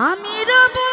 আমি রব